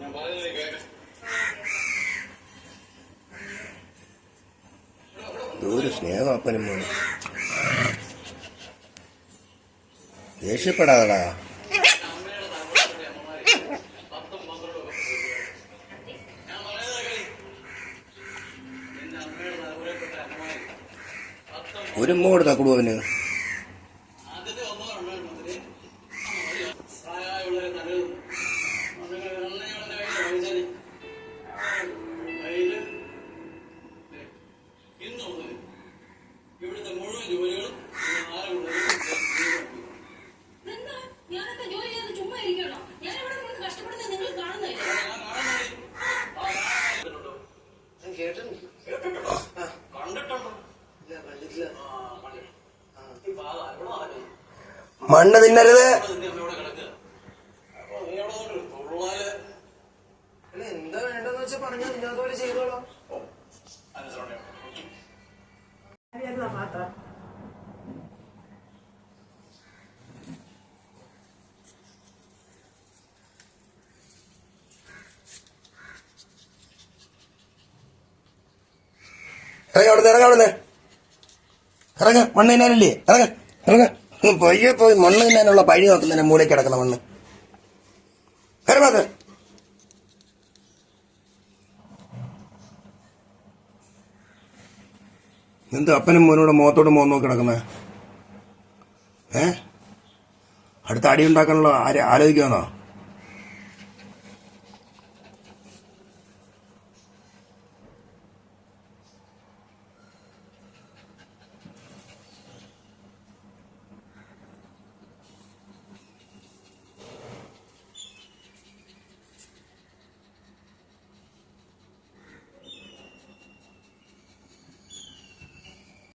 ഞാൻ പറയുന്നത് കേൾക്കാം ഒരു സ്നേഹം അപ്പനും ദേഷ്യപ്പെടാതടാ. ഒരു മോട് തക്കുടു ചെയ്തോളാം. തിന്നരുത് ഇറങ്ങ അവിടുന്ന് ഇറങ്ങ അവിടുന്ന്. ഇറങ്ങ മണ്ണ് തന്നെ ഇറങ്ങ ഇറങ്ങ. പയ്യെ പോയി മണ്ണ് തിന്നാനുള്ള പഴി നോക്കുന്നതിന് മൂലയ്ക്ക് കിടക്കുന്ന മണ്ണ്. കരുമാത് എന്ത് അപ്പനും മോനോട് മുഖത്തോട് മോൻ നോക്കി കിടക്കുന്നത് ഏ? അടുത്ത അടി ഉണ്ടാക്കാനുള്ള ആര് ആലോചിക്കുമെന്നോ